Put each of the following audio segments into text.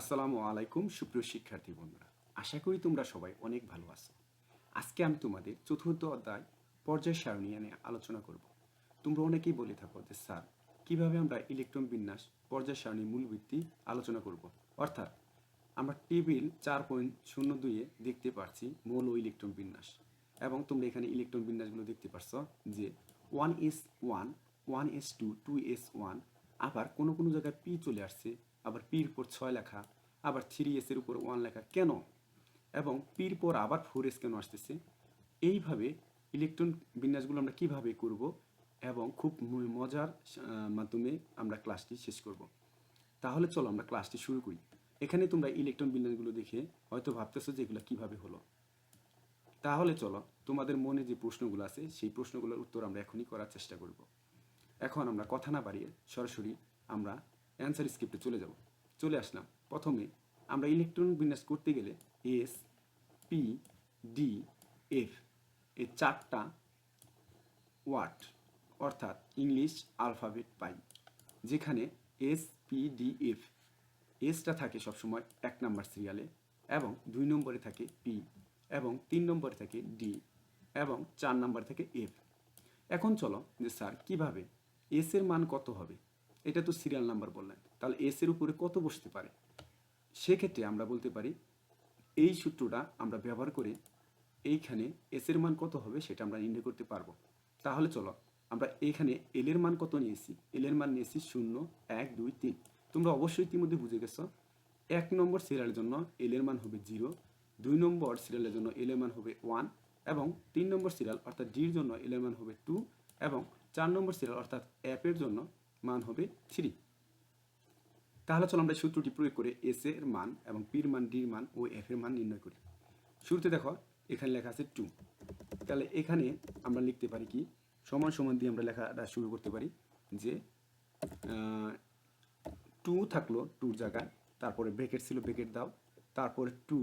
আসসালামু আলাইকুম, সুপ্রিয় শিক্ষার্থী বন্ধুরা। আশা করি তোমরা সবাই অনেক ভালো আছো। আজকে আমি তোমাদের চতুর্থ অধ্যায় পর্যায় সারণী নিয়ে আলোচনা করব। তোমরা অনেকেই বলে থাকো যে, স্যার, কীভাবে আমরা ইলেকট্রন বিন্যাস পর্যায় সারণী মূল ভিত্তি আলোচনা করব? অর্থাৎ, আমরা টেবিল চার পয়েন্ট শূন্য দুইয়ে দেখতে পাচ্ছি মৌল ও ইলেকট্রন বিন্যাস। এবং তোমরা এখানে ইলেকট্রন বিন্যাসগুলো দেখতে পাচ্ছ যে one S one one S two two S one আবার কোনো কোনো জায়গায় পি চলে আসছে আবার পির পর ছয় লেখা, আবার থ্রি এসের উপর ওয়ান লেখা। কেন? এবং পির পর আবার ফোর এস কেন আসতেছে? এইভাবে ইলেকট্রন বিন্যাসগুলো আমরা কীভাবে করব? এবং খুব মজার মাধ্যমে আমরা ক্লাসটি শেষ করব। তাহলে চলো আমরা ক্লাসটি শুরু করি। এখানে তোমরা ইলেকট্রন বিন্যাসগুলো দেখে হয়তো ভাবতেছো যে এগুলো কীভাবে হলো। তাহলে চলো তোমাদের মনে যে প্রশ্নগুলো আছে, সেই প্রশ্নগুলোর উত্তর আমরা এখনই করার চেষ্টা করব। এখন আমরা কথা না বাড়িয়ে সরাসরি আমরা অ্যান্সার স্ক্রিপ্টে চলে যাব। চলে আসলাম। প্রথমে আমরা ইলেকট্রন বিন্যাস করতে গেলে এস, পি, ডি, এফ এই চারটা ওয়ার্ড অর্থাৎ ইংলিশ আলফাবেট পাই, যেখানে এস, পি, ডি, এফ। এসটা থাকে সবসময় এক নম্বর সিরিয়ালে এবং দুই নম্বরে থাকে পি এবং তিন নম্বরে থাকে ডি এবং চার নম্বরে থাকে এফ। এখন চলো যে স্যার কীভাবে এস এর মান কত হবে? এটা তো সিরিয়াল নাম্বার বললেন। তাহলে এস এর উপরে কত বসতে পারে? সেক্ষেত্রে আমরা বলতে পারি, এই সূত্রটা আমরা ব্যবহার করে এইখানে এস এর মান কত হবে সেটা আমরা নির্ণয় করতে পারব। তাহলে চলো, আমরা এইখানে এল এর মান কত নিয়েছি? এল এর মান নিয়েছি শূন্য, এক, দুই, তিন। তোমরা অবশ্যই ইতিমধ্যে বুঝে গেছো, এক নম্বর সিরিয়ালের জন্য এল এর মান হবে জিরো দুই নম্বর সিরিয়ালের জন্য এল এর মান হবে ওয়ান এবং তিন নম্বর সিরিয়াল অর্থাৎ ডির জন্য এল এর মান হবে টু এবং চার নম্বর সিরিয়াল অর্থাৎ অ্যাপ এর জন্য মান হবে থ্রি। তাহলে চলো আমরা সূত্রটি প্রয়োগ করে এস এর মান এবং পির মান ডির মান ও এফ এর মান নির্ণয় করি। শুরুতে দেখো, এখানে লেখা আছে টু তাহলে এখানে আমরা লিখতে পারি কি, সমান সমান দিয়ে আমরা লেখাটা শুরু করতে পারি যে টু থাকল টুর জায়গায়, তারপরে ব্রেকেট ছিল ব্রেকেট দাও, তারপরে টু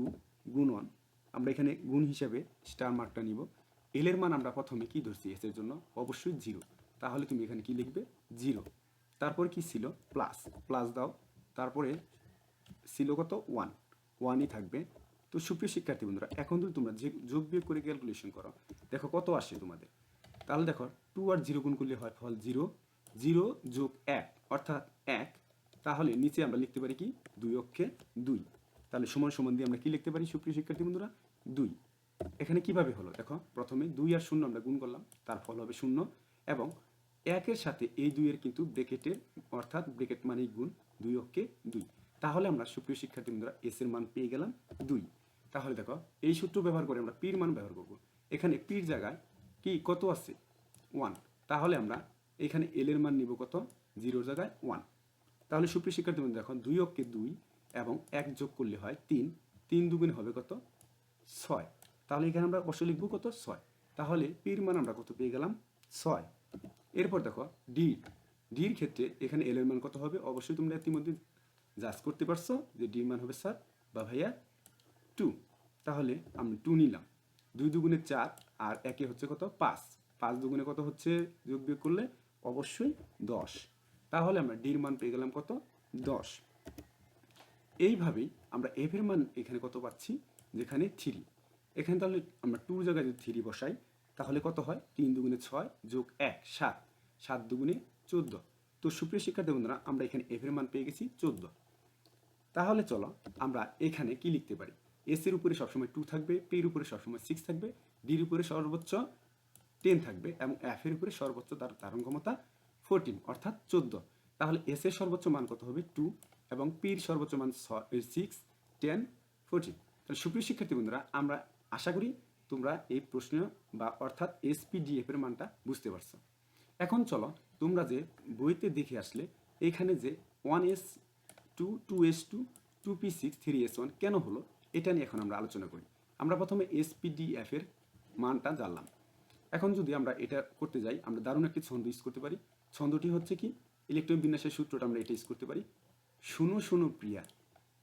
গুণন আমরা এখানে গুণ হিসাবে স্টার মার্কটা নিব। এল এর মান আমরা প্রথমে কি ধরছি? এস এর জন্য অবশ্যই জিরো তাহলে তুমি এখানে কি লিখবে? জিরো তারপরে কি ছিল? প্লাস প্লাস দাও। তারপরে ছিল কত? ওয়ান ওয়ানই থাকবে। তো সুপ্রিয় শিক্ষার্থী বন্ধুরা, এখন যদি তোমরা যে যোগ বিয়োগ করে ক্যালকুলেশন করো, দেখো কত আসে তোমাদের? তাহলে দেখো টু আর জিরো গুণ করলে হয় ফল জিরো জিরো যোগ এক, অর্থাৎ এক। তাহলে নিচে আমরা লিখতে পারি কি? দুই অক্ষে দুই। তাহলে সমান সমান দিয়ে আমরা কি লিখতে পারি সুপ্রিয় শিক্ষার্থী বন্ধুরা? দুই। এখানে কীভাবে হলো? দেখো, প্রথমে দুই আর শূন্য আমরা গুণ করলাম, তার ফল হবে শূন্য। এবং একের সাথে এই দুইয়ের কিন্তু ব্রেকেটের অর্থাৎ ব্রেকেট মানেই গুণ দুই অক্ষে দুই। তাহলে আমরা সুপ্রিয় শিক্ষার্থী বন্ধুরা এস এর মান পেয়ে গেলাম দুই। তাহলে দেখো, এই সূত্র ব্যবহার করে আমরা পির মান ব্যবহার করব। এখানে পির জায়গায় কি, কত আছে? ওয়ান। তাহলে আমরা এখানে এল এর মান নিব কত? জিরোর জায়গায় ওয়ান। তাহলে সুপ্রিয় শিক্ষার্থী বন্ধু এখন দুই অক্ষে দুই এবং এক যোগ করলে হয় তিন। তিন দুগুণে হবে কত? ছয়। তাহলে এখানে আমরা অবশ্য লিখব কত? ছয়। তাহলে পির মান আমরা কত পেয়ে গেলাম? ছয়। এরপর দেখো ডি ডির ক্ষেত্রে এখানে এল এর মান কত হবে? অবশ্যই তোমরা ইতিমধ্যে জাজ করতে পারছ যে ডির মান হবে স্যার বা ভাইয়া টু তাহলে আমি টু নিলাম। দুই দুগুণে চার আর একে হচ্ছে কত? পাঁচ। পাঁচ দুগুণে কত হচ্ছে? যোগ বিয়োগ করলে অবশ্যই দশ। তাহলে আমরা ডির মান পেয়ে গেলাম কত? দশ। এইভাবেই আমরা এফ এর মান এখানে কত পাচ্ছি? যেখানে থ্রি এখানে তাহলে আমরা টুর জায়গায় যদি থ্রি বসাই তাহলে কত হয়? তিন দুগুণে ছয় যোগ এক, সাত। সাত দুগুণে চোদ্দ। তো সুপ্রিয় শিক্ষার্থী বন্ধুরা, আমরা এখানে এফ এর মান পেয়ে গেছি চোদ্দ। তাহলে চলো আমরা এখানে কি লিখতে পারি? এস এর উপরে সবসময় টু থাকবে পির উপরে সবসময় সিক্স থাকবে ডির উপরে সর্বোচ্চ টেন থাকবে এবং এফ এর উপরে সর্বোচ্চ তার ধারণ ক্ষমতা ফোরটিন অর্থাৎ চোদ্দ। তাহলে এস এর সর্বোচ্চ মান কত হবে? টু এবং পির সর্বোচ্চ মান সিক্স টেন ফোরটিন তাহলে সুপ্রিয় শিক্ষার্থী বন্ধুরা, আমরা আশা করি তোমরা এই প্রশ্ন বা অর্থাৎ এসপিডিএফ এর মানটা বুঝতে পারছ। এখন চলো তোমরা যে বইতে দেখে আসলে এখানে যে one S two two S two two P six three S one কেন হলো, এটা নিয়ে এখন আমরা আলোচনা করি। আমরা প্রথমে এসপিডিএফ এর মানটা জানলাম। এখন যদি আমরা এটা করতে যাই, আমরা দারুণ একটি ছন্দ ইউজ করতে পারি। ছন্দটি হচ্ছে কি, ইলেকট্রন বিন্যাসের সূত্রটা আমরা এটা ইউজ করতে পারি। শুনো শুনো প্রিয়া,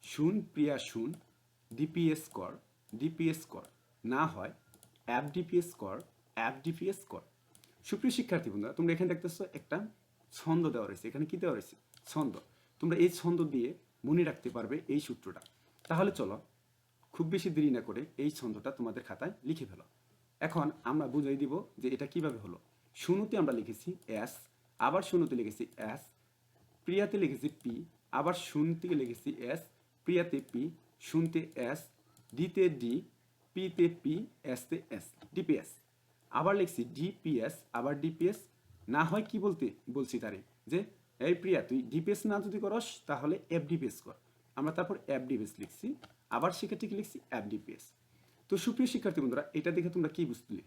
শুন প্রিয়া শুন ডিপিএস কর ডিপিএস কর না হয় অ্যাপ ডিপিএস কর অ্যাপ ডিপিএস কর সুপ্রিয় শিক্ষার্থী বন্ধুরা, তোমরা এখানে দেখতেছো একটা ছন্দ দেওয়া রয়েছে। এখানে কি দেওয়া রয়েছে? ছন্দ। তোমরা এই ছন্দ দিয়ে মনে রাখতে পারবে এই সূত্রটা। তাহলে চলো, খুব বেশি দেরি না করে এই ছন্দটা তোমাদের খাতায় লিখে ফেলো। এখন আমরা বুঝিয়ে দিব যে এটা কীভাবে হলো। শুনুতে আমরা লিখেছি এস আবার শুনুতে লিখেছি এস প্রিয়াতে লিখেছি পি আবার শুনতে লিখেছি এস প্রিয়াতে পি শুনতে এস ডিতে ডি পিতে পি এসতে এস ডিপিএস আবার লিখছি ডিপিএস আবার ডিপিএস না হয় কি বলতে, বলছি তারে, যে, এই প্রিয়া, তুই ডিপিএস না যদি করস, তাহলে এফডিপিএস কর। আমরা তারপর এফডিপিএস লিখছি, আবার শিক্ষার্থীকে লিখছি এফডিপিএস তো সুপ্রিয় শিক্ষার্থী বন্ধুরা, এটা দেখে তোমরা কি বুঝলে?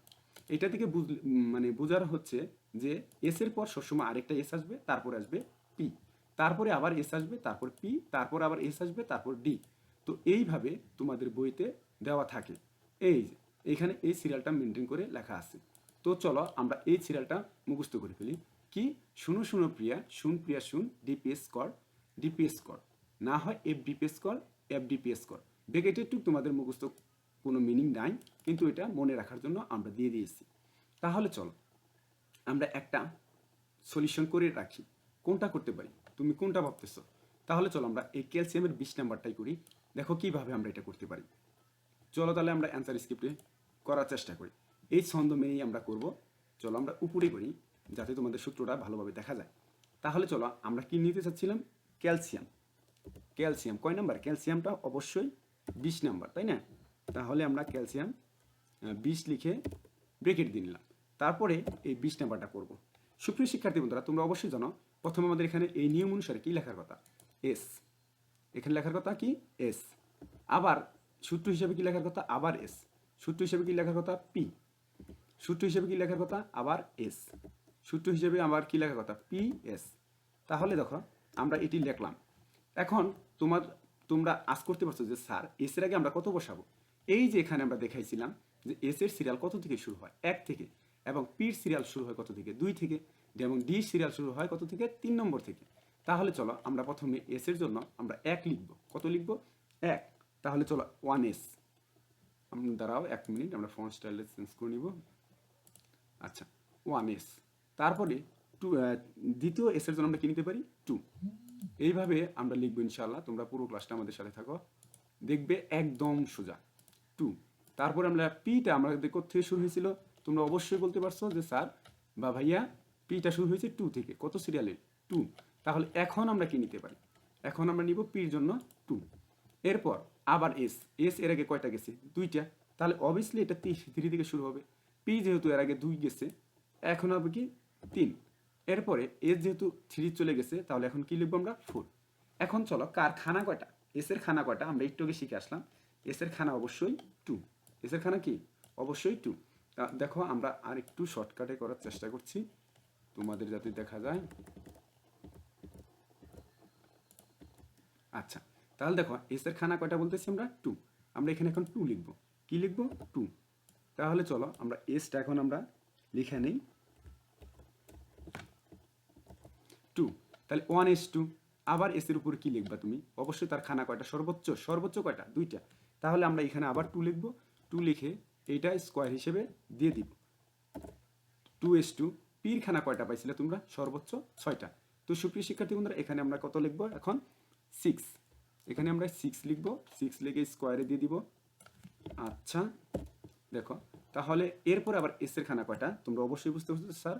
এটা থেকে বুঝ মানে বোঝার হচ্ছে যে এস এর পর সবসময় আরেকটা এস আসবে, তারপর আসবে পি তারপরে আবার এস আসবে, তারপর পি তারপর আবার এস আসবে, তারপর ডি তো এইভাবে তোমাদের বইতে দেওয়া থাকে। এই যে এখানে এই সিরিয়ালটা মেনটেন করে লেখা আছে। তো চলো আমরা এই সিরিয়ালটা মুখস্থ করে ফেলি। কি? শুনো শুনো প্রিয়া, শুন প্রিয়া, শুন ডিপিএস কর ডিপিএস কর। না হয় এফ ডিপিএস কর এফ ডিপিএস কর। ব্রেকেটের টুক তোমাদের মুখস্থ, কোনো মিনিং নাই, কিন্তু এটা মনে রাখার জন্য আমরা দিয়ে দিয়েছি। তাহলে চলো, আমরা একটা সলিউশন করে রাখি। কোনটা করতে পারি? তুমি কোনটা ভাবতেছো? তাহলে চলো আমরা এই ক্যালসিয়ামের বিশ নাম্বারটাই করি। দেখো, কীভাবে আমরা এটা করতে পারি? চলো তাহলে আমরা অ্যান্সার স্ক্রিপ্টে করার চেষ্টা করি। এই ছন্দ মেনেই আমরা করব। চলো আমরা উপরে করি, যাতে তোমাদের সূত্রটা ভালোভাবে দেখা যায়। তাহলে চলো, আমরা কি নিতে চাচ্ছিলাম? ক্যালসিয়াম। ক্যালসিয়াম, কয় নাম্বার? ক্যালসিয়ামটা অবশ্যই বিশ নাম্বার, তাই না? তাহলে আমরা ক্যালসিয়াম বিশ লিখে ব্রেকেট দিয়ে নিলাম। তারপরে এই বিশ নাম্বারটা করব। সুপ্রিয় শিক্ষার্থী বন্ধুরা, তোমরা অবশ্যই জানো, প্রথমে আমাদের এখানে এই নিয়ম অনুসারে কি লেখার কথা? এস এখানে লেখার কথা কি? এস আবার সূত্র হিসেবে কি লেখার কথা? আবার এস সূত্র হিসেবে কি লেখার কথা? পি সূত্র হিসেবে কি লেখার কথা? আবার এস সূত্র হিসেবে আবার কি লেখার কথা? পি এস তাহলে দেখো, আমরা এটি লিখলাম। এখন তোমার, তোমরা আজ করতে পারছ যে, স্যার এস এর আগে আমরা কত বসাবো? এই যে এখানে আমরা দেখাইছিলাম যে এস এর সিরিয়াল কত থেকে শুরু হয়? এক থেকে। এবং পির সিরিয়াল শুরু হয় কত থেকে? দুই থেকে। এবং ডি সিরিয়াল শুরু হয় কত থেকে? তিন নম্বর থেকে। তাহলে চলো, আমরা প্রথমে এস এর জন্য আমরা এক লিখব। কত লিখব? এক। তাহলে চলো ওয়ান এস আমরা দাঁড়াও, এক মিনিট, আমরা ফোন স্টাইলে চেঞ্জ করে নিব। আচ্ছা ওয়ান এস তারপরে টু দ্বিতীয় এসের জন্য আমরা কি নিতে পারি? টু এইভাবে আমরা লিখব ইনশাল্লাহ তোমরা পুরো ক্লাসটা আমাদের সাথে থাকো। দেখবে একদম সোজা। টু তারপরে আমরা পিটা আমাদের থেকে শুরু হয়েছিল? তোমরা অবশ্যই বলতে পারছ যে, স্যার বা ভাইয়া পিটা শুরু হয়েছে টু থেকে। কত সিরিয়ালে টু তাহলে এখন আমরা কি নিতে পারি? এখন আমরা নিব পির জন্য টু এরপর আবার এস এস এর আগে কয়টা গেছে? দুইটা। তাহলে অবভিয়াসলি এটা থ্রি থেকে শুরু হবে। পি যেহেতু এর আগে দুই গেছে, এখন হবে কি তিন। এরপরে এস যেহেতু থ্রি চলে গেছে, তাহলে এখন কি লিখব আমরা? ফোর এখন চলো, কার খানা কয়টা? এস এর খানা কয়টা? আমরা একটু আগে শিখে আসলাম। এস এর খানা অবশ্যই টু এস এর খানা কি? অবশ্যই টু দেখো, আমরা আর একটু শর্টকাটে করার চেষ্টা করছি। তোমাদের যাতে দেখা যায়। আচ্ছা তাহলে দেখো এস এর খানা কয়টা বলতেছি আমরা? টু আমরা এখানে এখন টু লিখব। কি লিখব? টু তাহলে চলো, আমরা এসটা এখন আমরা লিখে নেই। টু তাহলে ওয়ান এস টু আবার এস এর উপর কি লিখবা তুমি? অবশ্যই তার খানা কয়টা? সর্বোচ্চ। সর্বোচ্চ কয়টা? দুইটা। তাহলে আমরা এখানে আবার টু লিখব। টু লিখে এইটা স্কোয়ার হিসেবে দিয়ে দিব। টু এস টু পির খানা কয়টা পাইছিলে তোমরা? সর্বোচ্চ ছয়টা। তো সুপ্রিয় শিক্ষার্থী বন্ধুরা, এখানে আমরা কত লিখব এখন? সিক্স এখানে আমরা সিক্স লিখব সিক্স লিখে স্কোয়ারে দিয়ে দিব। আচ্ছা দেখো, তাহলে এরপর আবার এস এর খানা কয়টা? তোমরা অবশ্যই বুঝতে পারছ, স্যার,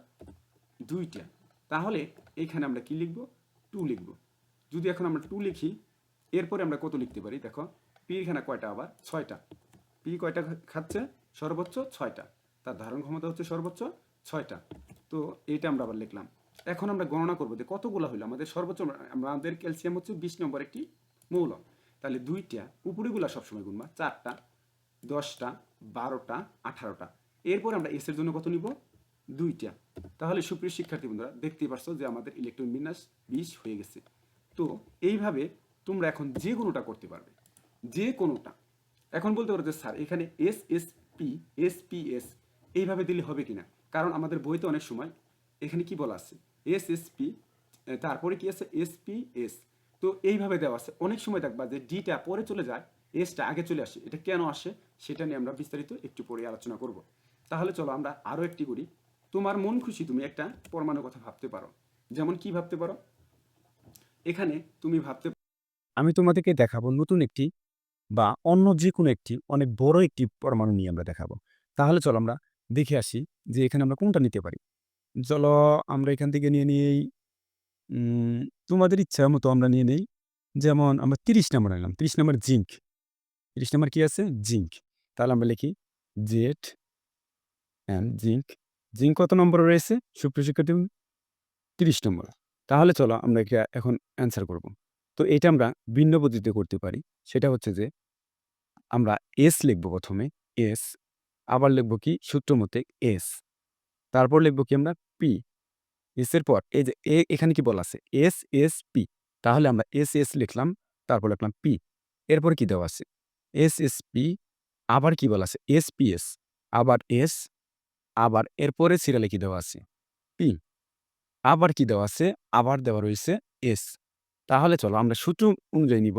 দুইটা। তাহলে এইখানে আমরা কি লিখব? টু লিখব। যদি এখন আমরা টু লিখি, এরপরে আমরা কত লিখতে পারি? দেখো পির খানা কয়টা আবার? ছয়টা। পি কয়টা খাচ্ছে? সর্বোচ্চ ছয়টা। তার ধারণ ক্ষমতা হচ্ছে সর্বোচ্চ ছয়টা। তো এটা আমরা আবার লিখলাম। এখন আমরা গণনা করব যে কতগুলো হইল? আমাদের সর্বোচ্চ, আমাদের ক্যালসিয়াম হচ্ছে বিশ নম্বর একটি মৌল তাহলে দুইটা, উপরেগুলা সবসময় গুনবা। চারটা, দশটা, বারোটা, আঠারোটা। এরপর আমরা এসের জন্য কত নিব? দুইটা। তাহলে সুপ্রিয় শিক্ষার্থী বন্ধুরা, দেখতেই পারছ যে আমাদের ইলেকট্রন বিন্যাস বিশ হয়ে গেছে। তো এইভাবে তোমরা এখন যে কোনোটা করতে পারবে, যে কোনোটা। এখন বলতে পারো যে, স্যার, এখানে S S P S P S এইভাবে দিলে হবে কিনা? কারণ আমাদের বইতে অনেক সময় এখানে কি বলা আছে? এস এস পি তারপরে কি আছে? এস পি এস তো এইভাবে দেওয়া আছে। অনেক সময় দেখবা যে ডিটা পরে চলে যায় এসটা আগে চলে আসে এটা কেন আসে সেটা নিয়ে আমরা বিস্তারিত একটু পরে আলোচনা করব। তাহলে চলো আমরা আরও একটি করি। তোমার মন খুশি তুমি একটা পরমাণু কথা ভাবতে পারো। যেমন কি ভাবতে পারো? এখানে তুমি ভাবতে আমি তোমাদেরকে দেখাবো নতুন একটি বা অন্য যে কোনো একটি অনেক বড় একটি পরমাণু নিয়ে আমরা দেখাবো। তাহলে চলো আমরা দেখে আসি যে এখানে আমরা কোনটা নিতে পারি। চলো আমরা এখান থেকে নিয়ে উম, তোমাদের ইচ্ছা মতো আমরা নিয়ে নেই। যেমন আমরা তিরিশ নম্বর নিলাম তিরিশ নম্বর জিঙ্ক তিরিশ নম্বর কি আছে? জিঙ্ক তাহলে আমরা লিখি জেড অ্যান্ড জিঙ্ক জিঙ্ক কত নম্বর রয়েছে? সুপ্রিয় শিক্ষার্থী তিরিশ নম্বর তাহলে চলো আমরা এটা এখন অ্যান্সার করব। তো এটা আমরা ভিন্ন পদ্ধতিতে করতে পারি। সেটা হচ্ছে যে, আমরা এস লিখব প্রথমে এস আবার লিখব কি? সূত্র মতে এস তারপর লিখব কি আমরা পি এস এর পর এই যে এ, এখানে কি বলা আছে? এস এস পি তাহলে আমরা এস এস লিখলাম, তারপর লিখলাম পি এরপর কি দেওয়া আছে? এস এস পি আবার কি বলা আছে? এস পি এস আবার এস আবার এরপরে সিরিয়ালে কি দেওয়া আছে? পি আবার কি দেওয়া আছে? আবার দেওয়া রয়েছে এস তাহলে চলো আমরা সূত্র অনুযায়ী নিব।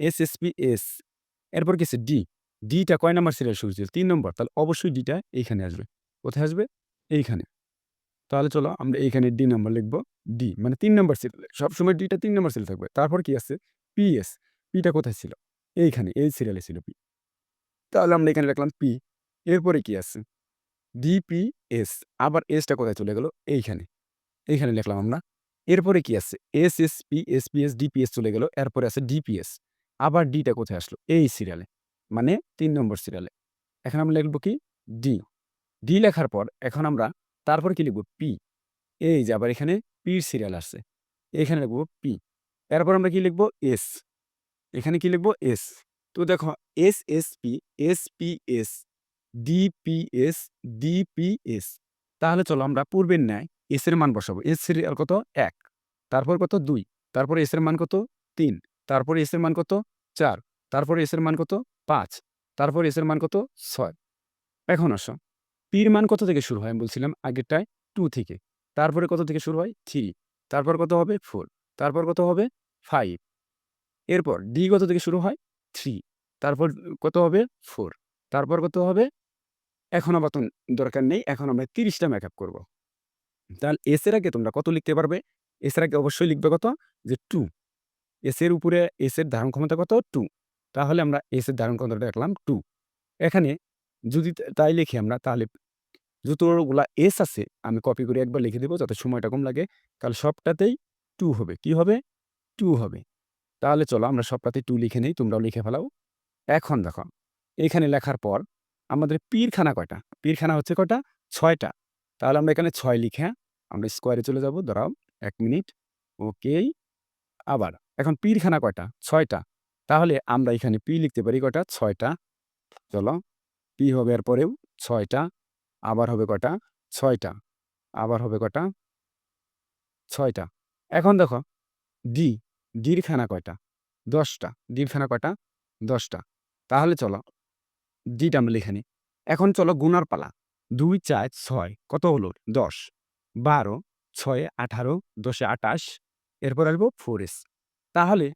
এস এস পি এস এরপর কি আছে? ডি ডিটা কয় নাম্বার সিরিয়াল শুরু তিন নম্বর। তাহলে অবশ্যই ডিটা এইখানে আসবে। কোথায় আসবে? এইখানে। তাহলে চলো আমরা এইখানে ডি নাম্বার লিখব। ডি মানে তিন নম্বর সিরিয়ালে সবসময় ডিটা তিন নম্বর সিরিয়াল থাকবে। তারপর কি আছে? পিএস পিটা কোথায় ছিল? এইখানে, এই সিরিয়ালে ছিল পি তাহলে আমরা এখানে রাখলাম পি এরপরে কি আছে? ডিপিএস আবার এসটা কোথায় চলে গেল? এইখানে। এইখানে লিখলাম আমরা। এরপরে কি আছে? S S P S P S DPS চলে গেল। এরপরে আছে ডিপিএস আবার ডিটা কোথায় আসলো? এই সিরিয়ালে মানে তিন নম্বর সিরিয়ালে এখন আমরা লিখব কি? ডি ডি লেখার পর এখন আমরা তারপর কি লিখব? পি। এই যে আবার এখানে পির সিরিয়াল আসছে। এখানে লিখব পি। এরপর আমরা কি লিখব? এস। এখানে কি লিখব? এস। তো দেখো, S S, P S P, S DPS DPS তাহলে চলো আমরা পূর্বের ন্যায় এস এর মান বসাবো। এস সিরিয়াল কত? এক। তারপর কত? দুই। তারপর এস এর মান কত? তিন। তারপর এস এর মান কত? চার। তারপর এস এর মান কত? পাঁচ। তারপর এস এর মান কত? ছয়। এখন আসো। পির মান কত থেকে শুরু হয়? আমি বলছিলাম আগেরটায় টু থেকে। তারপরে কত থেকে শুরু হয়? থ্রি তারপর কত হবে? ফোর তারপর কত হবে? ফাইভ এরপর ডি কত থেকে শুরু হয়? থ্রি তারপর কত হবে? ফোর তারপর কত হবে? এখন আবার দরকার নেই। এখন আমরা তিরিশটা মেক আপ করব। তাহলে এস এর আগে তোমরা কত লিখতে পারবে? এস এর আগে অবশ্যই লিখবে কত? যে টু এস এর উপরে এস এর ধারণ ক্ষমতা কত? টু তাহলে আমরা এস এর ধারণ ক্ষমতাটা রাখলাম টু এখানে যদি তাই লিখি আমরা, তাহলে যতগুলা এস আছে, আমি কপি করে একবার লিখে দেবো যাতে সময়টা কম লাগে। তাহলে সবটাতেই টু হবে। কি হবে? টু হবে। তাহলে চলো আমরা সবটাতে টু লিখে নেই, তোমরাও লিখে ফেলাও। এখন দেখো, এখানে লেখার পর আমাদের পীরখানা কয়টা? পীরখানা হচ্ছে কয়টা? ছয়টা। তাহলে আমরা এখানে ছয় লিখে, আমরা স্কোয়ারে চলে যাব, দাঁড়াও, এক মিনিট ওকেই আবার, এখন পীরখানা কয়টা? ছয়টা। তাহলে আমরা এখানে পি লিখতে পারি কয়টা? ছয়টা। চলো পি হবে এরপরেও ছয়টা, আবার হবে কটা? ছয়টা, আবার হবে কটা? ছয়টা। এখন দেখো ডি ডির খানা কয়টা? দশটা। ডির খানা কয়টা? দশটা। তাহলে চলো ডিটা আমরা লিখে নিই। এখন চলো গুনার পালা। দুই, চার, ছয়, কত হলো? দশ। বারো, ছয়ে, আঠারো, দশে আটাশ এরপর আসব ফোর এস তাহলে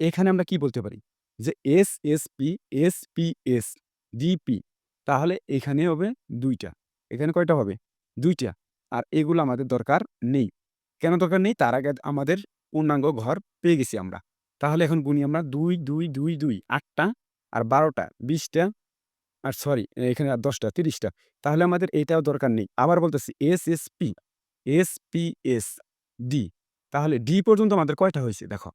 এখানে আমরা কি বলতে পারি? যে S S P S P S DP তাহলে এখানে হবে দুইটা। এখানে কয়টা হবে? দুইটা। আর এগুলো আমাদের দরকার নেই। কেন দরকার নেই? তার আগে আমাদের পূর্ণাঙ্গ ঘর পেয়ে গেছি আমরা। তাহলে এখন গুনি আমরা দুই দুই দুই দুই, আটটা আর বারোটা, বিশটা আর সরি, এখানে আর দশটা, তিরিশটা। তাহলে আমাদের এটাও দরকার নেই। আবার বলতেছি S S P S P S D তাহলে ডি পর্যন্ত আমাদের কয়টা হয়েছে? দেখো।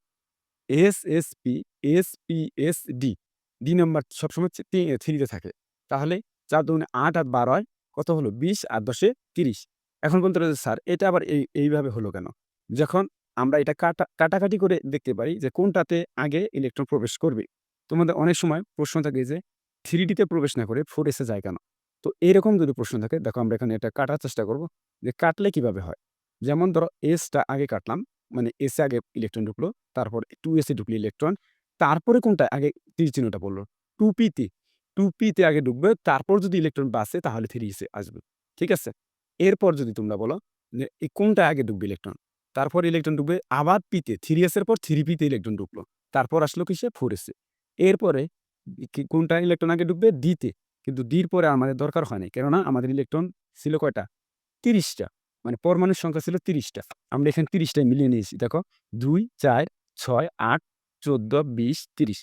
S S P S P S D D number সবসময় থ্রিতে থাকে। তাহলে চার দুগুণে আট আর বারো হয়, কত হলো? বিশ আর দশে তিরিশ। এখন বলতে পারে স্যার, এটা আবার এই, এইভাবে হলো কেন? যখন আমরা এটা কাটা, কাটাকাটি করে দেখতে পারি যে, কোনটাতে আগে ইলেকট্রন প্রবেশ করবে। তোমাদের অনেক সময় প্রশ্ন থাকে যে থ্রি ডিতে প্রবেশ না করে ফোর এসে যায় কেন? তো এরকম যদি প্রশ্ন থাকে, দেখো আমরা এখানে এটা কাটার চেষ্টা করব যে, কাটলে কীভাবে হয়? যেমন ধরো এসটা আগে কাটলাম মানে এসে আগে ইলেকট্রন ঢুকলো, তারপর টু এসে ঢুকলো ইলেকট্রন তারপরে কোনটা? আগে তীর চিহ্নটা পড়ল টু পিতে টু পিতে আগে ঢুকবে, তারপর যদি ইলেকট্রন বাসে, তাহলে থ্রি এসে আসবে। ঠিক আছে? এরপর যদি তোমরা বলো যে কোনটা আগে ঢুকবে ইলেকট্রন তারপর ইলেকট্রন ঢুকবে, আবার পিতে থ্রি এসের পর থ্রি পিতে ইলেকট্রন ঢুকলো। তারপর আসলো কিসে? ফোর এসে এরপরে কোনটা ইলেকট্রন আগে ঢুকবে? ডিতে কিন্তু ডির পরে আমাদের দরকার হয় না কেননা আমাদের ইলেকট্রন ছিল কয়টা? তিরিশটা মানে পরমাণুর সংখ্যা ছিল তিরিশটা আমরা এখানে তিরিশটায় মিলিয়ে নিয়েছি। দেখো, দুই, চার, ছয়, আট চোদ্দ, বিশ, তিরিশ।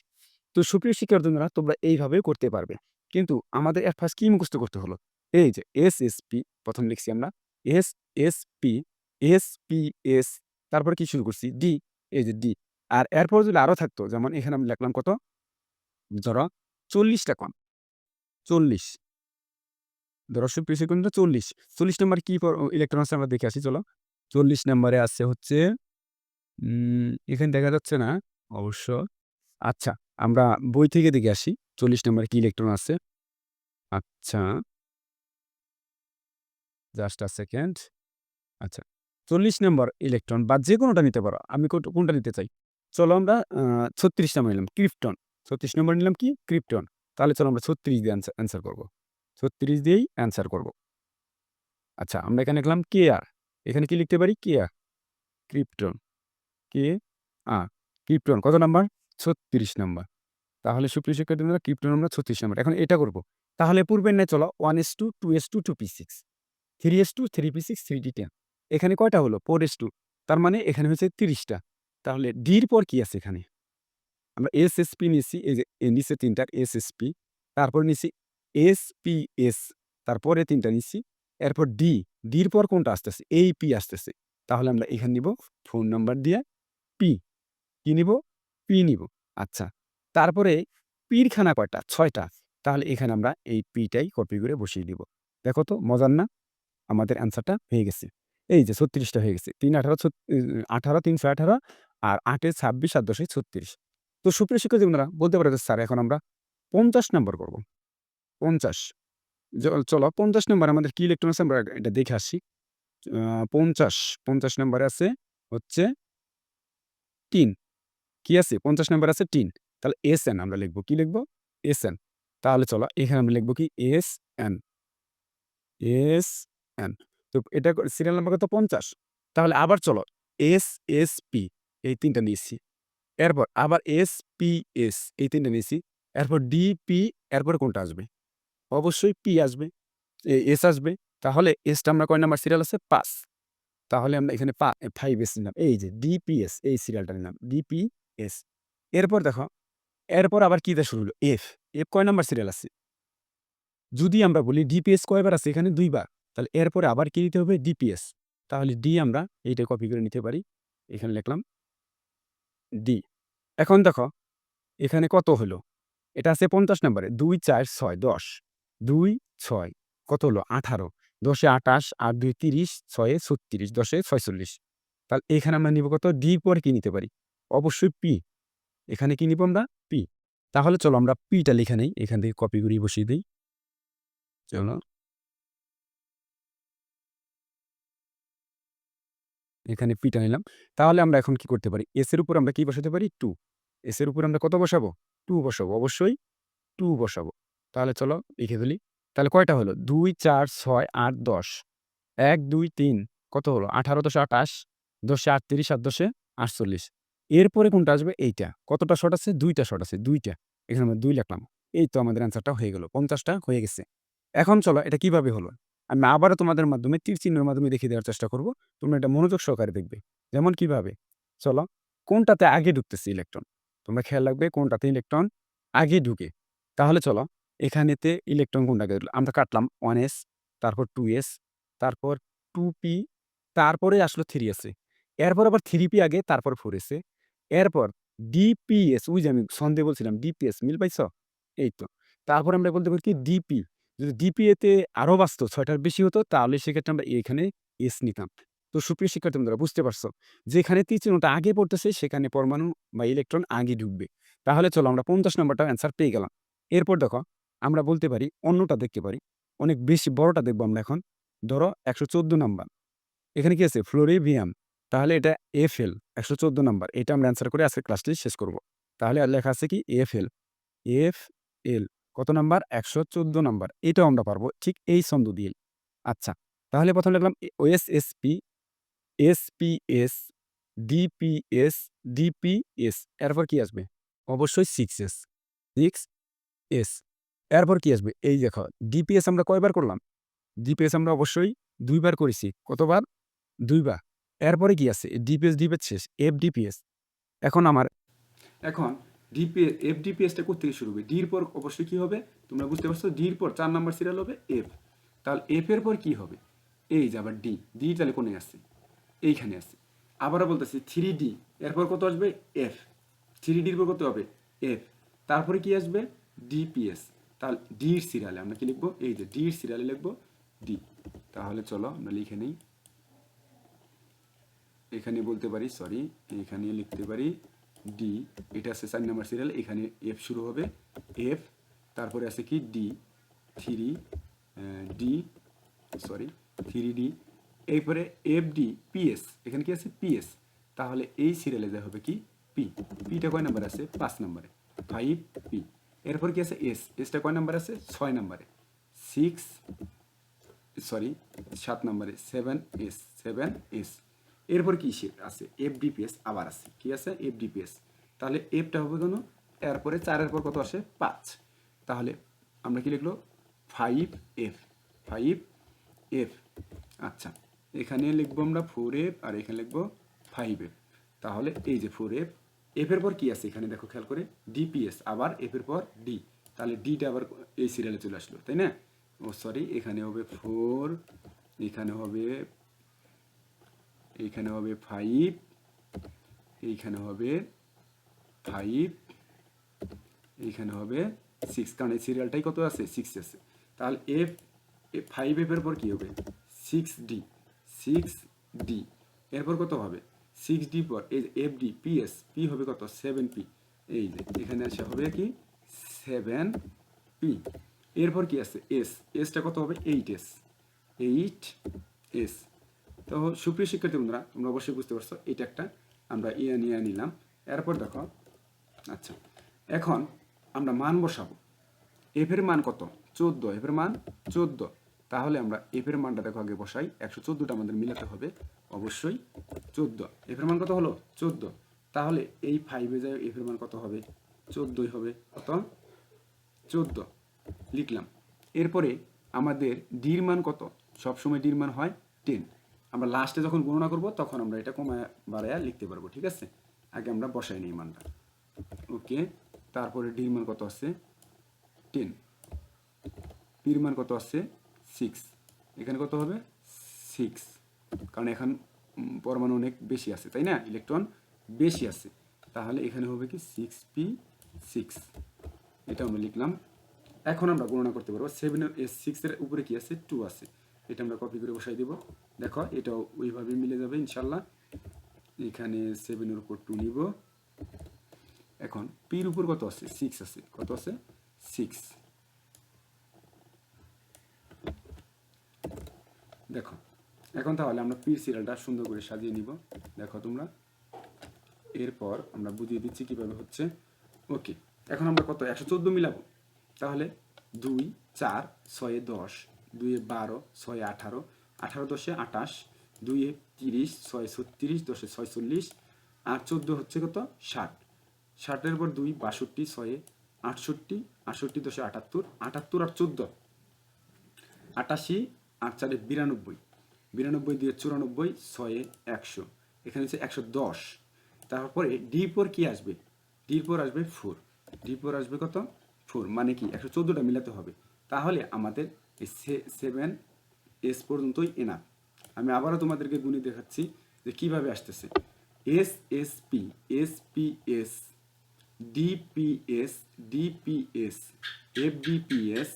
তো সুপ্রিয় শিক্ষার্থীরা তোমরা এইভাবেও করতে পারবে। কিন্তু আমাদের এর ফার্স্ট কি মুখস্থ করতে হলো? এই যে এস এস পি প্রথম লিখছি আমরা। S S P S P S তারপর কি শুরু করছি? ডি এই যে ডি আর এরপর যদি আরও থাকতো, যেমন এখানে আমি লিখলাম কত? ধরো চল্লিশটা কম। চল্লিশ। ধরো সুপ্রিয় শিক্ষার্থীরা চল্লিশ। চল্লিশ নম্বর কি ইলেকট্রন আছে আমরা দেখে আসি, চলো। চল্লিশ নম্বরে আছে হচ্ছে এখানে দেখা যাচ্ছে না। অবশ্য। আচ্ছা আমরা বই থেকে দেখে আসি। চল্লিশ নম্বরে কি ইলেকট্রন আছে? আচ্ছা। জাস্ট আ সেকেন্ড আচ্ছা চল্লিশ নম্বর ইলেকট্রন বা যে কোনোটা নিতে পারো, আমি কোনটা নিতে চাই? চলো আমরা ছত্রিশ নম্বর নিলাম, ক্রিপ্টন। ছত্রিশ নম্বর নিলাম কি? ক্রিপ্টন। তাহলে চলো আমরা ছত্রিশ দিয়ে অ্যান্সার করব। ছত্রিশ দিয়েই অ্যান্সার করব। আচ্ছা আমরা এখানে লিখলাম কে আর এখানে কি লিখতে পারি? K R krypton. K R krypton কত নাম্বার? ছত্রিশ নাম্বার। তাহলে সুপ্রিয় শিক্ষার্থীরা ক্রিপ্টন আমরা ছত্রিশ নাম্বার। এখন এটা করব। তাহলে পূর্বের ন্যায় চলো one S two two S two two P six three S two three P six three D ten এখানে কয়টা হলো? ফোর এস টু তার মানে এখানে হয়েছে তিরিশটা। তাহলে ডির পর কি আছে এখানে? আমরা এস এস পি নিয়েছি, এই যে নিচে তিনটা এস এস পি তারপর নিয়েছি এস পি এস তারপরে তিনটা নিচ্ছি এরপর ডি ডির পর কোনটা আসতেছে? এই পি আসতেছে। তাহলে আমরা এখানে নিব ফোন নাম্বার দিয়ে পি কি নিব? পি নিব। আচ্ছা তারপরে পির খানা কয়টা? ছয়টা। তাহলে এখানে আমরা এই পিটাই কপি করে বসিয়ে দিব দেখো তো, মজার না? আমাদের অ্যান্সারটা হয়ে গেছে। এই যে ছত্রিশটা হয়ে গেছে। তিন আঠারো আঠারো তিনশো আঠারো আর আটে ছাব্বিশ আর দশে ছত্রিশ। তো সুপ্রিয় শিক্ষার্থীরা বলতে পারে স্যার, এখন আমরা পঞ্চাশ নম্বর করব। পঞ্চাশ। চলো, পঞ্চাশ নম্বর আমাদের কি ইলেকট্রন আছে? আমরা এটা দেখে আসি। পঞ্চাশ। পঞ্চাশ নম্বরে আছে হচ্ছে তিন। কি আছে? পঞ্চাশ নম্বর আছে টিন। তাহলে এস এন আমরা লিখব। কি লিখব? এস এন তাহলে চলো, এখানে আমরা লিখব কি? এস এন এস এন তো এটা সিরিয়াল নাম্বার কত? পঞ্চাশ। তাহলে আবার চলো এস এস পি এই তিনটা নিয়েছি। এরপর আবার এস পি এস এই তিনটা নিয়েছি। এরপর ডি পি এরপর কোনটা আসবে? অবশ্যই পি আসবে। এস আসবে। তাহলে এসটা আমরা কয় নাম্বার সিরিয়াল আছে? পাঁচ। তাহলে আমরা এখানে পা ফাইভ এস নিলাম। এই যে ডিপিএস, এই সিরিয়ালটা নিলাম। ডিপিএস এরপর দেখো, এরপর আবার কি দিয়ে শুরু হলো? এফ এফ কয় নাম্বার সিরিয়াল আছে? যদি আমরা বলি ডিপিএস কয়বার আছে? এখানে দুইবার। তাহলে এরপরে আবার কি দিতে হবে? ডিপিএস তাহলে ডি আমরা এইটা কপি করে নিতে পারি। এখানে লিখলাম ডি এখন দেখো, এখানে কত হলো? এটা আছে পঞ্চাশ নম্বরে। দুই, চার, ছয়, দশ। দুই, ছয়। কত হলো? আঠারো। দশে আটাশ আর দুই তিরিশ, ছয়ে ছত্রিশ, দশে ছয়চল্লিশ। তাহলে এখানে আমরা নিব কত? ডি পরে কি নিতে পারি? অবশ্যই পি। এখানে কি নিব আমরা? পি। তাহলে চলো আমরা পিটা লিখে নেই, এখান থেকে কপি করে বসিয়ে দিই। চলো। এখানে পিটা নিলাম। তাহলে আমরা এখন কি করতে পারি? এস এর উপর আমরা কি বসাতে পারি? টু এস এর উপর আমরা কত বসাবো? টু বসাবো। অবশ্যই টু বসাবো। তাহলে চলো লিখে ফেলি। তাহলে কয়টা হলো? দুই, চার, ছয়, আট, দশ। এক, দুই, তিন। কত হলো? আঠারো দশে আঠাশ, দশে আটত্রিশ আর দশে আটচল্লিশ। এরপরে কোনটা আসবে? এইটা। কতটা শট আছে? দুইটা শট আছে, দুইটা। এখানে আমরা দুই লিখলাম। এই তো আমাদের অ্যান্সারটা হয়ে গেল। পঞ্চাশটা হয়ে গেছে। এখন চলো, এটা কীভাবে হলো? আমি আবারও তোমাদের মাধ্যমে তীর চিহ্নের মাধ্যমে দেখিয়ে দেওয়ার চেষ্টা করব। তোমরা এটা মনোযোগ সহকারে দেখবে। যেমন কীভাবে? চলো, কোনটাতে আগে ঢুকতেছে ইলেকট্রন তোমরা খেয়াল রাখবে, কোনটাতে ইলেকট্রন আগে ঢুকে? তাহলে চলো, এখানেতে ইলেকট্রন কোনটাকে? আমরা কাটলাম ওয়ান এস তারপর টু এস তারপর টু পি তারপরে আসলো থ্রি এসে এরপর আবার থ্রি পি আগে, তারপর ফোর এসে এরপর ডিপিএস ওই যে আমি সন্দেহ বলছিলাম ডিপিএস মিল পাইছ? এই তো তারপর আমরা বলতে পারি কি ডিপি যদি ডিপিএতে আরও বাঁচত, ছয়টার বেশি হতো, তাহলে সেক্ষেত্রে আমরা এখানে এস নিতাম। তো সুপ্রিয় শিক্ষার্থী বন্ধুরা, বুঝতে পারছ? যেখানে তীর চিহ্নটা আগে পড়তেছে, সেখানে পরমাণু বা ইলেকট্রন আগে ঢুকবে। তাহলে চলো আমরা পঞ্চাশ নম্বরটা অ্যান্সার পেয়ে গেলাম। এরপর দেখো, আমরা বলতে পারি, অন্যটা দেখতে পারি। অনেক বেশি বড়টা দেখব আমরা এখন। ধরো, একশো চোদ্দ নাম্বার। এখানে কি আছে? ফ্লোরিভিয়াম তাহলে এটা এফ এল একশো চোদ্দ নাম্বার। এটা আমরা অ্যান্সার করে আজকে ক্লাসটি শেষ করব। তাহলে আর লেখা আছে কি? এফ এল এফ এল কত নাম্বার? একশো চোদ্দ নাম্বার। এটাও আমরা পারব ঠিক এই ছন্দ দিয়ে। আচ্ছা তাহলে প্রথমে লিখলাম OS S P S P S DPS DPS এরপর কি আসবে? অবশ্যই সিক্স এস সিক্স এস এরপর কি আসবে? এই দেখো ডিপিএস আমরা কয়বার করলাম? ডিপিএস আমরা অবশ্যই দুইবার করেছি। কতবার? দুইবার। এরপরে কি আছে? ডিপিএস ডিপিএস শেষ। এফ ডিপিএস এখন আমার এখন ডিপি এফডিপিএসটা কোথেকে শুরু হবে? ডির পর অবশ্যই কি হবে? তোমরা বুঝতে পারছ ডির পর চার নাম্বার সিরিয়াল হবে এফ তাহলে এফ এর পর কি হবে? এই যে আবার ডি ডি তাহলে কোনে আছে? এইখানে আছে। আবারও বলতেছি থ্রি ডি এরপর কত আসবে? এফ থ্রি ডির পর কত হবে? এফ তারপরে কি আসবে? ডিপিএস তাহলে ডির সিরিয়ালে আমরা কি লিখব? এই যে ডির সিরিয়ালে লিখব ডি তাহলে চলো আমরা লিখে নিই। এখানে বলতে পারি সরি এখানে লিখতে পারি ডি এটা আছে চার নাম্বার সিরিয়াল এখানে এফ শুরু হবে এফ তারপরে আছে কি D three D sorry three D এরপরে এফ ডি পিএস এখানে কি আছে? পিএস তাহলে এই সিরিয়ালে যা হবে কি? পি পিটা কয় নাম্বার আছে? পাঁচ নাম্বারে ফাইভ পি এরপর কি আছে? এস এসটা কয় নাম্বার আছে? ছয় নাম্বারে সিক্স সরি সাত নম্বরে সেভেন এস সেভেন এস এরপর কি আছে? এফ ডিপিএস আবার আছে। কি আছে? এফ ডিপিএস তাহলে এফটা হবে কেন? এরপরে চারের পর কত আসে? পাঁচ। তাহলে আমরা কি লিখলো? ফাইভ এফ ফাইভ এফ আচ্ছা এখানে লিখব আমরা ফোর এফ আর এখানে লিখব ফাইভ এফ তাহলে এই যে ফোর এফ এফের পর কি আছে? এখানে দেখো, খেয়াল করে। ডিপিএস আবার এফের পর ডি তাহলে ডিটা আবার এই সিরিয়ালে চলে আসলো, তাই না? ও সরি এখানে হবে ফোর এখানে হবে এইখানে হবে ফাইভ, এইখানে হবে ফাইভ, এইখানে হবে সিক্স, কারণ এই সিরিয়ালটাই কত আছে? সিক্স আছে। তাহলে এফ ফাইভ এফ এর পর কী হবে? Six D six D. এরপর কত হবে? সিক্স ডি পর, এই F D, P S, P হবে কত? Seven P. এই যে, এখানে আসে হবে কি? Seven P. এরপর কি আছে? এস, এসটা কত হবে? Eight S. Eight S. তো সুপ্রিয় শিক্ষার্থী বন্ধুরা, তোমরা অবশ্যই বুঝতে পারছ, এটা একটা আমরা ইয়ে নিয়ে নিলাম। এরপর দেখো আচ্ছা এখন আমরা মান বসাবো। এফের মান কত? চোদ্দ। এফের মান চোদ্দ। তাহলে আমরা এফের মানটা দেখো আগে বসাই। একশো চোদ্দোটা আমাদের মিলাতে হবে, অবশ্যই চোদ্দ। এফের মান কত হলো? চোদ্দ। তাহলে এই ফাইভে যায় এফের মান কত হবে? চোদ্দোই হবে। কত? চোদ্দ। লিখলাম। এরপরে আমাদের ডির মান কত? সবসময় ডির মান হয় টেন আমরা লাস্টে যখন গণনা করব, তখন আমরা এটা কমায় বাড়ায় লিখতে পারব, ঠিক আছে? আগে আমরা বসাই নিই মানটা। ওকে তারপরে ডির মান কত আছে? টেন পির মান কত আছে? সিক্স এখানে কত হবে? সিক্স কারণ এখন পরমাণু অনেক বেশি আছে, তাই না? ইলেকট্রন বেশি আছে। তাহলে এখানে হবে কি? সিক্স পি সিক্স এটা আমরা লিখলাম। এখন আমরা গণনা করতে পারব। সেভেনের সিক্সের উপরে কি আছে? টু আছে। এটা আমরা কপি করে বসাই দেব। দেখো, এটাও ওইভাবে মিলে যাবে ইনশাল্লাহ এখানে সেভেনের উপর টু নিব। এখন পির উপর কত আছে? সিক্স আছে। কত আছে? সিক্স দেখো, এখন তাহলে আমরা পির সিরিয়ালটা সুন্দর করে সাজিয়ে নিব। দেখো তোমরা। এরপর আমরা বুঝিয়ে দিচ্ছি কীভাবে হচ্ছে। ওকে এখন আমরা কত? একশো চোদ্দ মিলাবো। তাহলে দুই, চার, ছয়ে, দশ। দুইয়ে বারো, ছয় আঠারো আঠারো দশে আঠাশ দুইয়ে তিরিশ, ছয় ছত্রিশ, দশে ছয় চল্লিশ আর চোদ্দ হচ্ছে কত? ষাট। ষাটের পর দুই, বাষট্টি, ছয়ে আটষট্টি আটষট্টি দশে আটাত্তর আটাত্তর আর চোদ্দ। আটাশি আট চারে বিরানব্বই। বিরানব্বই দিয়ে চুরানব্বই, ছয়ে একশো। এখানে হচ্ছে একশো দশ। তারপরে ডি পর কি আসবে? ডি পর আসবে ফোর। ডি পর আসবে কত? ফোর। মানে কি? একশো চোদ্দোটা মিলাতে হবে। তাহলে আমাদের এই সেভেন এস পর্যন্তই এনাফ আমি আবারও তোমাদেরকে গুণি দেখাচ্ছি যে কীভাবে আসতেছে। S S P S P S DPS DPS FDPS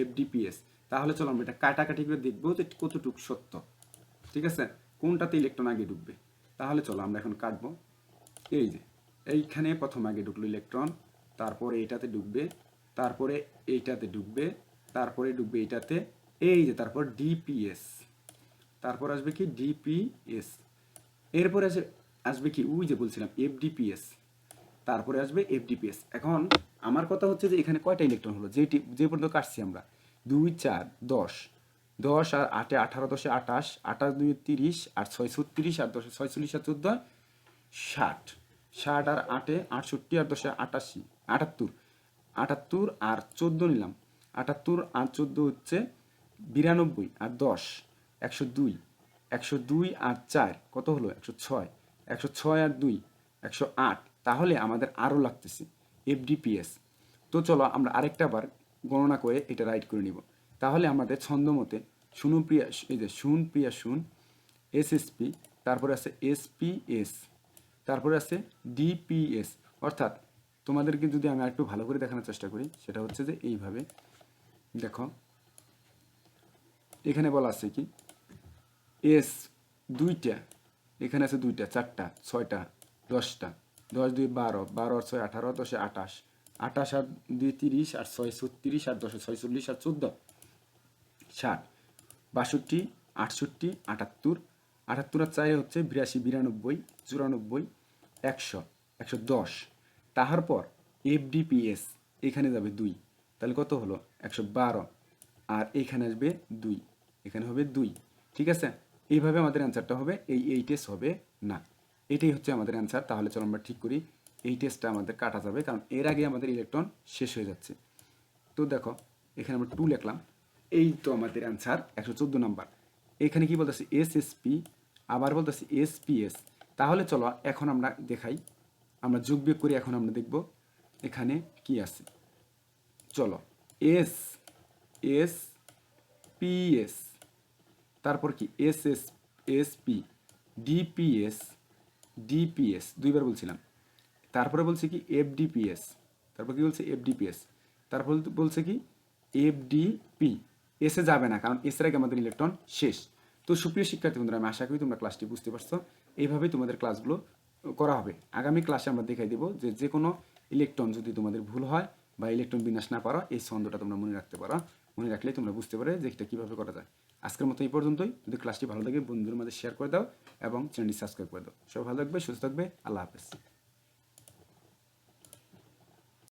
FDPS তাহলে চলো আমরা এটা কাটাকাটি করে দেখব যে কতটুকু সত্য। ঠিক আছে? কোনটাতে ইলেকট্রন আগে ঢুকবে? তাহলে চলো আমরা এখন কাটবো। এই যে, এইখানে প্রথম আগে ঢুকলো ইলেকট্রন তারপরে এইটাতে ঢুকবে, তারপরে এইটাতে ঢুকবে তারপরে ডুববে এটাতে, এই যে তারপর ডিপিএস তারপর আসবে কি ডিপিএস এরপরে আসে, আসবে কি উই যে বলছিলাম এফডিপিএস তারপরে আসবে এফডিপিএস এখন আমার কথা হচ্ছে যে এখানে কয়টা ইলেকট্রন হলো? যেটি, যে পর্যন্ত কাটছি আমরা, দুই, চার, দশ দশ আর আটে, আঠারো, দশে আঠাশ আঠাশ দুই তিরিশ, আর ছয়, ছত্রিশ, আর দশে ছয়চল্লিশ, আর চোদ্দ ষাট ষাট আর আটে আটষট্টি, আর দশে আটাশি, আটাত্তর আটাত্তর আর চোদ্দ নিলাম। আটাত্তর, আর চোদ্দ হচ্ছে বিরানব্বই, আর দশ, একশো দুই একশো দুই, আর চার, কত হলো? একশো ছয় একশো ছয়, আর দুই, একশো আট, তাহলে আমাদের আরও লাগতেছে এফডিপিএস। তো চলো আমরা আরেকটা বার গণনা করে এটা রাইট করে নিব। তাহলে আমাদের ছন্দ মতে শুনুপ্রিয়া এই যে শুন প্রিয়া শুন এসএসপি তারপরে আছে এসপিএস তারপরে আছে ডিপিএস অর্থাৎ তোমাদেরকে যদি আমি আরেকটু ভালো করে দেখানোর চেষ্টা করি, সেটা হচ্ছে যে এইভাবে দেখো। এখানে বলা আছে কি? এস দুইটা, এখানে আছে দুইটা, চারটা, ছয়টা, দশটা। দশ দুই বারো বারো আর ছয় আঠারো, দশে আঠাশ। আঠাশ আর দুই তিরিশ, আর ছয় ছত্রিশ, আর দশে ছয়চল্লিশ আর চোদ্দ। ষাট। বাষট্টি, আটষট্টি, আটাত্তর। আটাত্তর আর চারে হচ্ছে বিরাশি, বিরানব্বই, চুরানব্বই, একশো একশো দশ। তাহার পর এফডিপিএস এখানে যাবে দুই। তাহলে কত হলো? একশো বারো। আর এখানে আসবে দুই। এখানে হবে দুই। ঠিক আছে? এইভাবে আমাদের অ্যান্সারটা হবে, এই এই টেস্ট হবে না। এটাই হচ্ছে আমাদের অ্যান্সার। তাহলে চলো আমরা ঠিক করি, এই টেস্টটা আমাদের কাটা যাবে, কারণ এর আগে আমাদের ইলেকট্রন শেষ হয়ে যাচ্ছে। তো দেখো, এখানে আমরা টু লিখলাম। এই তো আমাদের অ্যান্সার, একশো চোদ্দ নাম্বার। এখানে কি বলতেছি? এস এস পি আবার বলতেছি এস পি এস তাহলে চলো, এখন আমরা দেখাই। আমরা যোগ বিয়োগ করি এখন আমরা দেখব, এখানে কি আছে। চলো। এস এস পি এস তারপর কি? S S S P DPS DPS দুইবার বলছিলাম। তারপরে বলছে কি? এফডিপিএস তারপর কি বলছে? এফডিপিএস তারপর বলছে কি? এফডিপি এসে যাবে না, কারণ এসের আগে আমাদের ইলেকট্রন শেষ। তো সুপ্রিয় শিক্ষার্থী বন্ধুরা, আমি আশা করি তোমরা ক্লাসটি বুঝতে পারছ। এইভাবেই তোমাদের ক্লাসগুলো করা হবে। আগামী ক্লাসে আমরা দেখাই দেবো যে যে কোনো ইলেকট্রন যদি তোমাদের ভুল হয় বা ইলেকট্রন বিন্যাস না পারো এই ছন্দটা তোমরা মনে রাখতে পারো। মনে রাখলে তোমরা বুঝতে পারবে যে এটা কীভাবে করা যায়। আজকের মতো এই পর্যন্তই। যদি ক্লাসটি ভালো লাগে বন্ধুদের মাঝে শেয়ার করে দাও এবং চ্যানেলটি সাবস্ক্রাইব করে দাও। সব ভালো থাকবে, সুস্থ থাকবে। আল্লাহ হাফেজ।